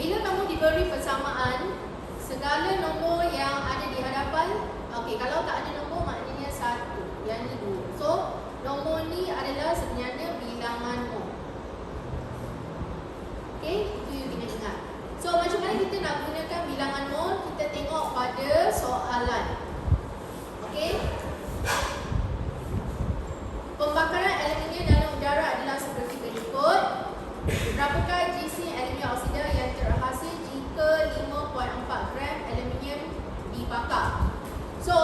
diberi persamaan segala nombor yang ada di hadapan okey kalau tak ada nombor maknanya satu yang ni dua. So nombor ni adalah sebenarnya bilangan mol okey itu yang kena ingat so macam mana kita nak gunakan bilangan mol kita tengok pada soalan okey pembakaran aluminium dalam udara adalah seperti berikut berapakah GC aluminium oksida yang terhasil jika 5.4 gram aluminium dibakar So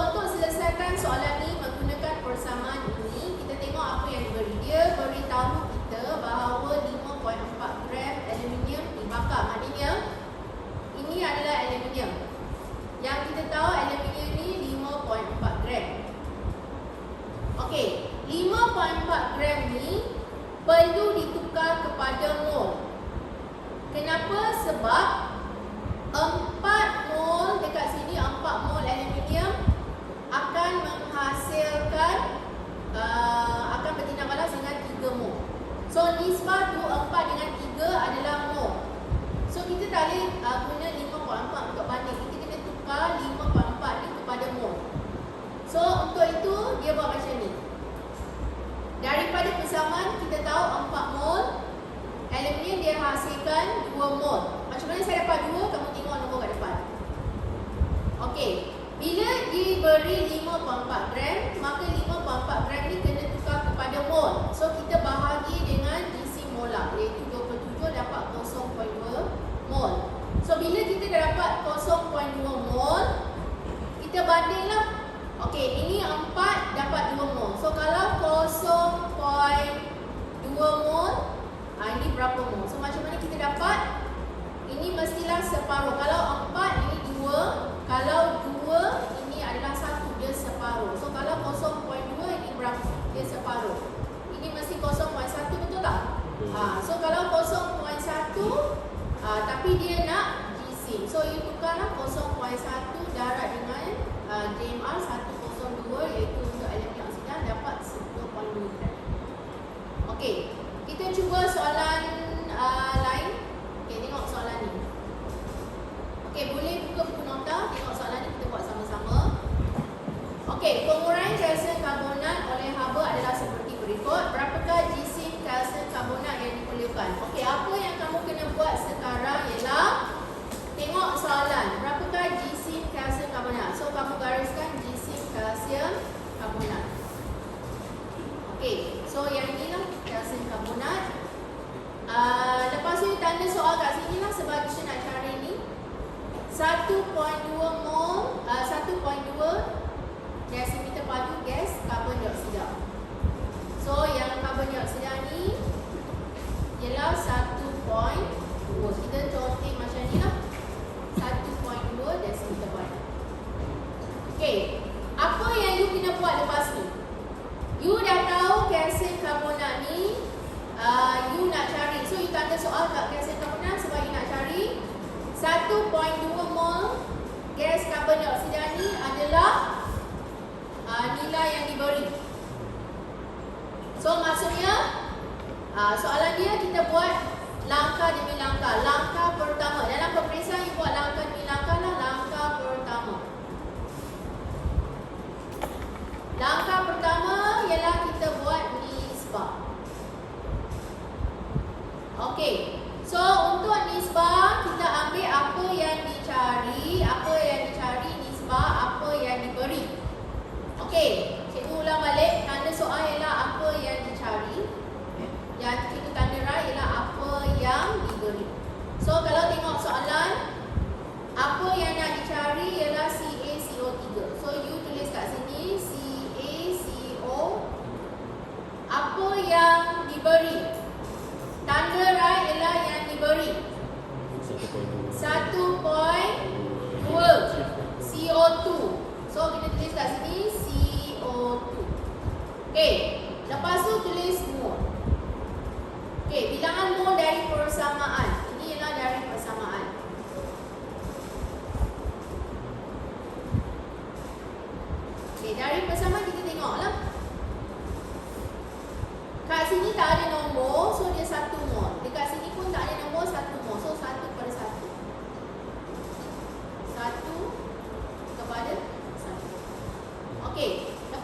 selesaikan soalan ni menggunakan persamaan ini. Kita tengok apa yang diberi. Dia beritahu kita bahawa 5.4 gram aluminium dibakar. Maknanya ini adalah aluminium. Yang kita tahu aluminium ni 5.4 gram. Okey, 5.4 gram ni perlu ditukar kepada mol. Kenapa? Sebab 4 mol dekat sini 4 mol aluminium akan menghasilkan uh, akan bertindak balas dengan 3 mol. So nisbah 24 dengan 3 adalah mol. So kita tak boleh uh, guna 5.4 untuk banding. Kita kena tukar 5.4 ni kepada mol. So untuk itu dia buat macam ni. Daripada persamaan kita tahu 4 mol aluminium dia hasilkan 2 kita bandinglah. Okey, ini 4 dapat 2 mol. So kalau 0.2 mol, ha, ini berapa mol? So macam mana kita dapat? Ini mestilah separuh. Kalau 4 ini 2, kalau 2 ini adalah 1 dia separuh. So kalau 0.2 ini berapa? Dia separuh. Ini mesti 0.1 betul tak? Ha, so kalau 0.1 ha, tapi dia nak GC. So you tukarlah 0.1 darab dengan uh, JMR 102 iaitu untuk aluminium oksida dapat 10.2 gram. Okey, kita cuba soalan uh, lain. Okey, tengok soalan ni. Okey, boleh buka buku nota, tengok soalan ni kita buat sama-sama. Okey, penguraian kalsium karbonat oleh haba adalah seperti berikut. Berapakah GC kalsium karbonat yang diperlukan? Okey, apa yang kamu kena buat sekarang ialah tengok soalan. Berapakah GC kalsium karbonat? So, kamu gariskan GC kalsium karbonat. Okey, so yang inilah kalsium karbonat. Uh, lepas tu tanda soal kat sini lah sebab kita nak cari ni 1.2 mol uh, 1.2 desimeter padu gas karbon dioksida. So yang karbon dioksida ni Ialah 1.2 Kita cotik macam ni lah 1.2 desimeter padu Okay Apa yang you kena buat lepas ni You dah tahu kalsium karbonat ni uh, You nak cari So you tanda soal kat kalsium karbonat Sebab you nak cari 1.2 mol gas karbon dioksida ni adalah uh, nilai yang diberi. So maksudnya uh, soalan dia kita buat langkah demi langkah. Langkah pertama dalam peperiksaan you buat langkah demi langkah lah langkah pertama. Langkah pertama ialah kita buat nisbah. Okey. So untuk nisbah kita ambil apa yang dicari, apa yang dicari nisbah, apa yang diberi. Okey, cikgu ulang balik. Tanda soal ialah apa yang dicari. Yang cikgu tanda right ialah apa yang diberi. So kalau tengok soalan, apa yang nak dicari ialah CaCO3. So you tulis kat sini CaCO. Apa yang diberi? Tanda right ialah yang diberi 1.2 CO2 So kita tulis kat sini CO2 Okay Lepas tu tulis mol Okay bilangan mol dari persamaan. Ini ialah dari persamaan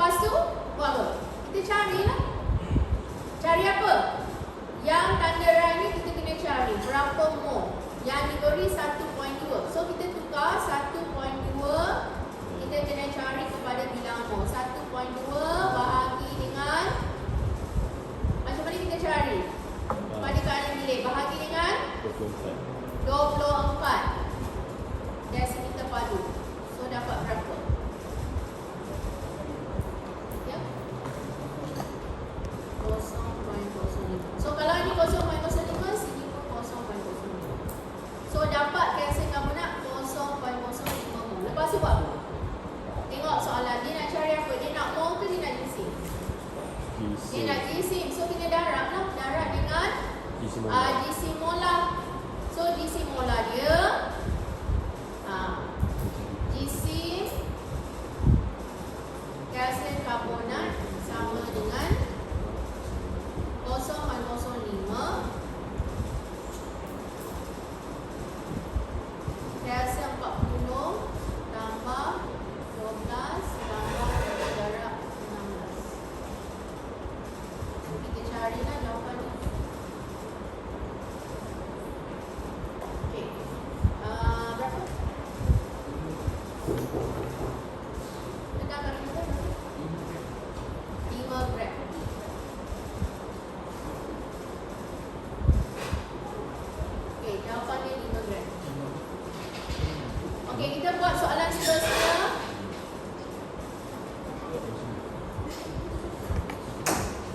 Lepas tu, buat apa? Kita cari lah. Cari apa? Yang tanda raya ni kita kena cari. Berapa more? Yang diberi satu uh, gisim molar. So gisim molar dia gisim kalsium karbonat sama dengan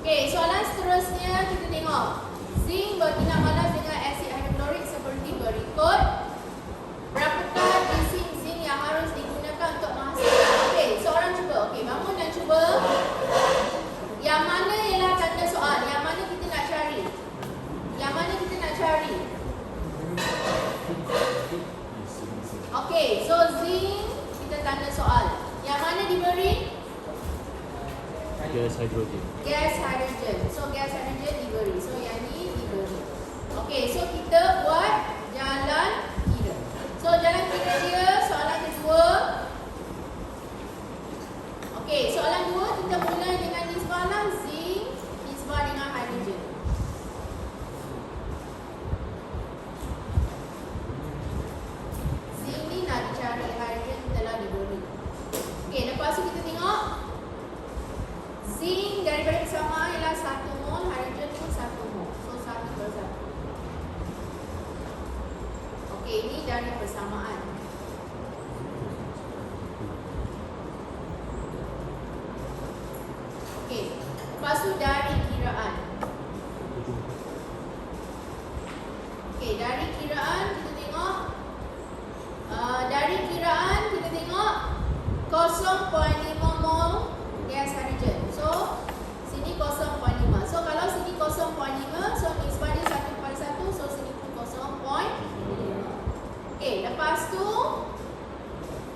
Okey, soalan seterusnya kita tengok. Zinc bertindak balas dengan asid hidroklorik seperti berikut. Berapakah gisim zinc yang harus digunakan untuk menghasilkan? Okey, seorang cuba. Okey, bangun dan cuba. Yang mana ialah tanda soal? Yang mana kita nak cari? Yang mana kita nak cari? Okey, so zinc kita tanda soal. Yang mana diberi? Gas hidrogen. Gas hydrogen. So gas hydrogen diberi. So yang ni diberi. Okey, so kita buat jalan kira. So jalan kira dia soalan kedua. Okey, soalan dua kita mula dengan nisbah lah zinc nisbah dengan hydrogen. Zinc ni nak dicari hydrogen telah diberi. Okey, lepas tu kita tengok Zinc daripada persamaan ialah 1 mol, hydrogen pun 1 mol. So 1 per 1. Okey, ini dari persamaan. Okey, lepas tu dari kiraan. Okey, dari kiraan kita tengok uh, dari kiraan kita tengok 0.5 mol gas hydrogen. So sini 0.5. So kalau sini 0.5, so nisbah dia 1 kepada 1, so sini pun 0.5. Okey, lepas tu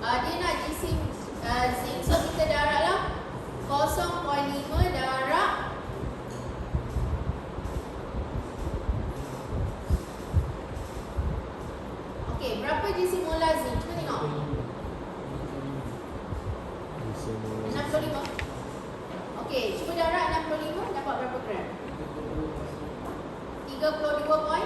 uh, dia nak gisim uh, zinc. So kita darablah 0.5 darab Zinc? Cuba tengok. 65. Okey, cuba darab 65 dapat berapa gram? 32